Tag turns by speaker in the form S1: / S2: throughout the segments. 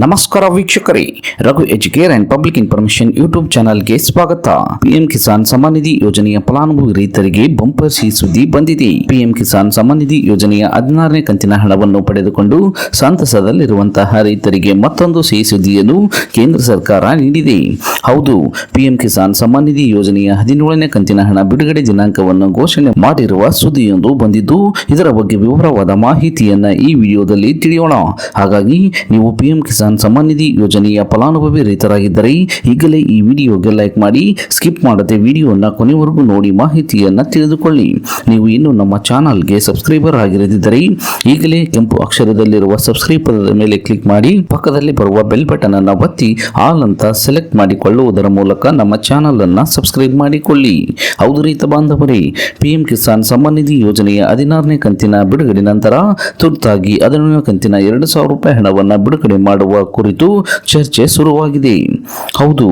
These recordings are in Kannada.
S1: ನಮಸ್ಕಾರ ವೀಕ್ಷಕರೇ, Raghu educare and public information YouTube ಚಾನಲ್ಗೆ ಸ್ವಾಗತ. ಪಿಎಂ ಕಿಸಾನ್ ಸಮ್ಮಾನ್ ನಿಧಿ ಯೋಜನೆಯ ಫಲಾನುಭವಿ ರೈತರಿಗೆ ಬಂಪರ್ ಸಿ ಸುದ್ದಿ ಬಂದಿದೆ. ಪಿಎಂ ಕಿಸಾನ್ ಸಮ್ಮಾನ್ ನಿಧಿ ಯೋಜನೆಯ ಹದಿನಾರನೇ ಕಂತಿನ ಹಣವನ್ನು ಪಡೆದುಕೊಂಡು ಸಂತಸದಲ್ಲಿರುವಂತಹ ರೈತರಿಗೆ ಮತ್ತೊಂದು ಸಿಹಿ ಸುದ್ದಿಯನ್ನು ಕೇಂದ್ರ ಸರ್ಕಾರ ನೀಡಿದೆ. ಹೌದು ಪಿಎಂ ಕಿಸಾನ್ ಸಮ್ಮಾನ್ ನಿಧಿ ಯೋಜನೆಯ ಹದಿನೇಳನೇ ಕಂತಿನ ಹಣ ಬಿಡುಗಡೆ ದಿನಾಂಕವನ್ನು ಘೋಷಣೆ ಮಾಡಿರುವ ಸುದ್ದಿಯೊಂದು ಬಂದಿದ್ದು, ಇದರ ಬಗ್ಗೆ ವಿವರವಾದ ಮಾಹಿತಿಯನ್ನ ಈ ವಿಡಿಯೋದಲ್ಲಿ ತಿಳಿಯೋಣ. ಹಾಗಾಗಿ, ನೀವು ಪಿಎಂ ಸಮ್ಮಾನ್ ನಿಧಿ ಯೋಜನೆಯ ಫಲಾನುಭವಿ ರೈತರಾಗಿದ್ದರೆ ಈಗಲೇ ಈ ವಿಡಿಯೋಗೆ ಲೈಕ್ ಮಾಡಿ, ಸ್ಕಿಪ್ ಮಾಡದೆ ವಿಡಿಯೋನ ಕೊನೆವರೆಗೂ ನೋಡಿ ಮಾಹಿತಿಯನ್ನ ತಿಳಿದುಕೊಳ್ಳಿ. ನೀವು ಇನ್ನು ನಮ್ಮ ಚಾನಲ್ಗೆ ಸಬ್ಸ್ಕ್ರೈಬರ್ ಆಗಿರದಿದ್ದರೆ ಈಗಲೇ ಕೆಂಪು ಅಕ್ಷರದಲ್ಲಿರುವ ಸಬ್ಸ್ಕ್ರೈಬ್ ಪದದ ಮೇಲೆ ಕ್ಲಿಕ್ ಮಾಡಿ, ಪಕ್ಕದಲ್ಲಿ ಬರುವ ಬೆಲ್ ಬಟನ್ ಅನ್ನು ಒತ್ತಿ, ಆಲ್ ಅಂತ ಸೆಲೆಕ್ಟ್ ಮಾಡಿಕೊಳ್ಳುವುದರ ಮೂಲಕ ನಮ್ಮ ಚಾನಲ್ ಅನ್ನ ಸಬ್ಸ್ಕ್ರೈಬ್ ಮಾಡಿಕೊಳ್ಳಿ. ಹೌದು ರೈತ ಬಾಂಧವರೇ, ಪಿಎಂ ಕಿಸಾನ್ ಸಮ್ಮಾನ್ ನಿಧಿ ಯೋಜನೆಯ ಹದಿನಾರನೇ ಕಂತಿನ ಬಿಡುಗಡೆ ನಂತರ ತುರ್ತಾಗಿ ಹದಿನೇಳನೇ ಕಂತಿನ ಎರಡು ಸಾವಿರ ರೂಪಾಯಿ ಹಣವನ್ನು ಬಿಡುಗಡೆ ಮಾಡುವ ಕುರಿತು ಚರ್ಚೆ ಶುರುವಾಗಿದೆ. ಹೌದು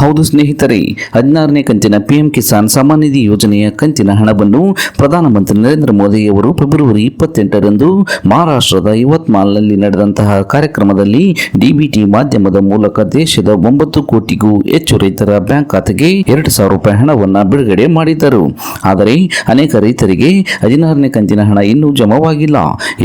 S1: ಹೌದು ಸ್ನೇಹಿತರೆ, ಹದಿನಾರನೇ ಕಂತಿನ ಪಿಎಂ ಕಿಸಾನ್ ಸಮ್ಮಾನ್ ನಿಧಿ ಯೋಜನೆಯ ಕಂತಿನ ಹಣವನ್ನು ಪ್ರಧಾನಮಂತ್ರಿ ನರೇಂದ್ರ ಮೋದಿ ಅವರು ಫೆಬ್ರವರಿ ಇಪ್ಪತ್ತೆಂಟರಂದು ಮಹಾರಾಷ್ಟ್ರದ ಯುವತ್ಮಾಲ್ನಲ್ಲಿ ನಡೆದಂತಹ ಕಾರ್ಯಕ್ರಮದಲ್ಲಿ ಡಿಬಿಟಿ ಮಾಧ್ಯಮದ ಮೂಲಕ ದೇಶದ ಒಂಬತ್ತು ಕೋಟಿಗೂ ಹೆಚ್ಚು ರೈತರ ಬ್ಯಾಂಕ್ ಖಾತೆಗೆ ಎರಡು ಸಾವಿರ ರೂಪಾಯಿ ಹಣವನ್ನು ಬಿಡುಗಡೆ ಮಾಡಿದ್ದರು. ಆದರೆ ಅನೇಕ ರೈತರಿಗೆ ಹದಿನಾರನೇ ಕಂತಿನ ಹಣ ಇನ್ನೂ ಜಮವಾಗಿಲ್ಲ.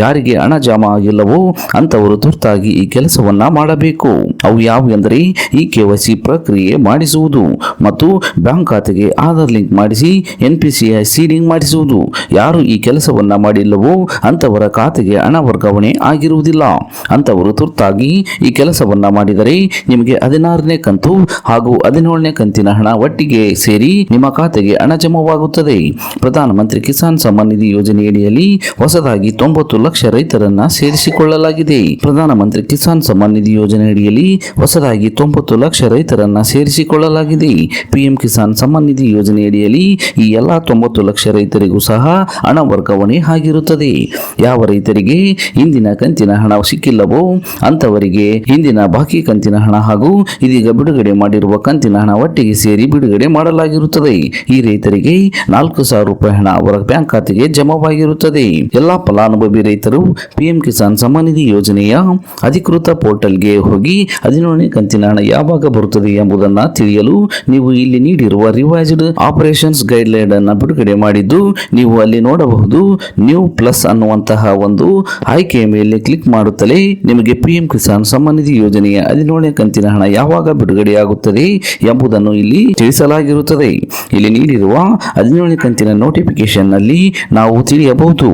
S1: ಯಾರಿಗೆ ಹಣ ಜಮಾ ಆಗಿಲ್ಲವೋ ಅಂತವರು ತುರ್ತಾಗಿ ಈ ಕೆಲಸವನ್ನ ಮಾಡಬೇಕು. ಅವು ಯಾವ ಎಂದರೆ ಈ ಕೆವೈಸಿ ಪ್ರಕ್ರಿಯೆ ಮಾಡಿಸುವುದು ಮತ್ತು ಬ್ಯಾಂಕ್ ಖಾತೆಗೆ ಆಧಾರ್ ಲಿಂಕ್ ಮಾಡಿಸಿ ಎನ್ ಪಿ ಸಿ ಸೀಡಿಂಗ್ ಮಾಡಿಸುವುದು. ಯಾರು ಈ ಕೆಲಸವನ್ನ ಮಾಡಿಲ್ಲವೋ ಅಂತವರ ಖಾತೆಗೆ ಹಣ ವರ್ಗಾವಣೆ ಆಗಿರುವುದಿಲ್ಲ. ಅಂತವರು ತುರ್ತಾಗಿ ಈ ಕೆಲಸವನ್ನ ಮಾಡಿದರೆ ನಿಮಗೆ ಹದಿನಾರನೇ ಕಂತು ಹಾಗೂ ಹದಿನೇಳನೇ ಕಂತಿನ ಹಣ ಒಟ್ಟಿಗೆ ಸೇರಿ ನಿಮ್ಮ ಖಾತೆಗೆ ಹಣ ಜಮವಾಗುತ್ತದೆ. ಪ್ರಧಾನಮಂತ್ರಿ ಕಿಸಾನ್ ಸಮ್ಮಾನ್ ನಿಧಿ ಯೋಜನೆಯಡಿಯಲ್ಲಿ ಹೊಸದಾಗಿ ತೊಂಬತ್ತು ಲಕ್ಷ ರೈತರನ್ನ ಸೇರಿಸಿಕೊಳ್ಳಲಾಗಿದೆ. ಪ್ರಧಾನಮಂತ್ರಿ ಕಿಸಾನ್ ಸಮ್ಮಾನ್ ನಿಧಿ ಯೋಜನೆಯಡಿಯಲ್ಲಿ ಹೊಸದಾಗಿ ತೊಂಬತ್ತು ಲಕ್ಷ ರೈತರನ್ನ ಸೇರಿಸಿಕೊಳ್ಳಲಾಗಿದೆ. ಪಿಎಂ ಕಿಸಾನ್ ಸಮ್ಮಾನ್ ನಿಧಿ ಯೋಜನೆಯಡಿಯಲ್ಲಿ ಈ ಎಲ್ಲಾ ತೊಂಬತ್ತು ಲಕ್ಷ ರೈತರಿಗೂ ಸಹ ಹಣ ವರ್ಗಾವಣೆ ಆಗಿರುತ್ತದೆ. ಯಾವ ರೈತರಿಗೆ ಇಂದಿನ ಕಂತಿನ ಹಣ ಸಿಕ್ಕಿಲ್ಲವೋ ಅಂತವರಿಗೆ ಹಿಂದಿನ ಬಾಕಿ ಕಂತಿನ ಹಣ ಹಾಗೂ ಇದೀಗ ಬಿಡುಗಡೆ ಮಾಡಿರುವ ಕಂತಿನ ಹಣ ಒಟ್ಟಿಗೆ ಸೇರಿ ಬಿಡುಗಡೆ ಮಾಡಲಾಗಿರುತ್ತದೆ. ಈ ರೈತರಿಗೆ ನಾಲ್ಕು ಸಾವಿರ ರೂಪಾಯಿ ಹಣ ಅವರ ಬ್ಯಾಂಕ್ ಖಾತೆಗೆ ಜಮಾವಾಗಿರುತ್ತದೆ. ಎಲ್ಲಾ ಫಲಾನುಭವಿ ರೈತರು ಪಿಎಂ ಕಿಸಾನ್ ಸಮ್ಮಾನ್ ನಿಧಿ ಯೋಜನೆಯ ಅಧಿಕೃತ ಪೋರ್ಟಲ್ಗೆ ಹೋಗಿ ಹದಿನೇಳನೇ ಕಂತಿನ ಹಣ ಯಾವಾಗ ಬರುತ್ತದೆ ಎಂಬುದನ್ನು ತಿಳಿಯಲು ನೀವು ಇಲ್ಲಿ ನೀಡಿರುವ ರಿವೈಸ್ಡ್ ಆಪರೇಷನ್ಸ್ ಗೈಡ್ಲೈನ್ ಅನ್ನು ಬಿಡುಗಡೆ ಮಾಡಿದ್ದು, ನೀವು ಅಲ್ಲಿ ನೋಡಬಹುದು ನ್ಯೂ ಪ್ಲಸ್ ಅನ್ನುವಂತಹ ಒಂದು ಆಯ್ಕೆಯ ಮೇಲೆ ಕ್ಲಿಕ್ ಮಾಡುತ್ತಲೇ ನಿಮಗೆ ಪಿಎಂ ಕಿಸಾನ್ ಸಮ್ಮಾನ ನಿಧಿ ಯೋಜನೆಯ ಹದಿನೇಳನೇ ಕಂತಿನ ಹಣ ಯಾವಾಗ ಬಿಡುಗಡೆಯಾಗುತ್ತದೆ ಎಂಬುದನ್ನು ಇಲ್ಲಿ ತಿಳಿಸಲಾಗಿರುತ್ತದೆ. ಇಲ್ಲಿ ನೀಡಿರುವ ಹದಿನೇಳನೇ ಕಂತಿನ ನೋಟಿಫಿಕೇಶನ್ನಲ್ಲಿ ನಾವು ತಿಳಿಯಬಹುದು.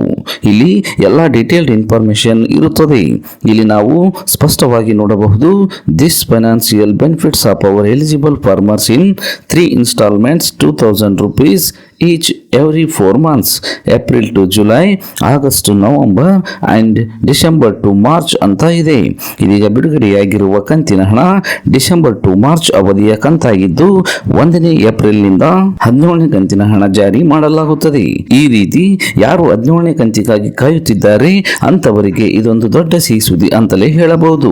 S1: ಇಲ್ಲಿ ಎಲ್ಲ ಡೀಟೇಲ್ಡ್ ಇನ್ಫಾರ್ಮೇಶನ್ ಇರುತ್ತದೆ. ಇಲ್ಲಿ ನಾವು ಸ್ಪಷ್ಟವಾಗಿ ನೋಡಬಹುದು. This financial benefits of our eligible farmers in three instalments two thousand rupees each every four months April to July August November and December to March ಅಂತ ಇದೆ. ಇದೀಗ ಬಿಡುಗಡೆಯಾಗಿರುವ ಕಂತಿನ ಹಣ ಡಿಸೆಂಬರ್ ಟು ಮಾರ್ಚ್ ಅವಧಿಯ ಕಂತಾಗಿದ್ದು, ಒಂದನೇ ಏಪ್ರಿಲ್ನಿಂದ ಹದಿನೇಳನೇ ಕಂತಿನ ಹಣ ಜಾರಿ ಮಾಡಲಾಗುತ್ತದೆ. ಈ ರೀತಿ ಯಾರು ಹದಿನೇಳನೇ ಕಂತಿಗಾಗಿ ಕಾಯುತ್ತಿದ್ದಾರೆ ಅಂತವರಿಗೆ ಇದೊಂದು ದೊಡ್ಡ ಸಿಹಿ ಸುದ್ದಿ ಅಂತಲೇ ಹೇಳಬಹುದು.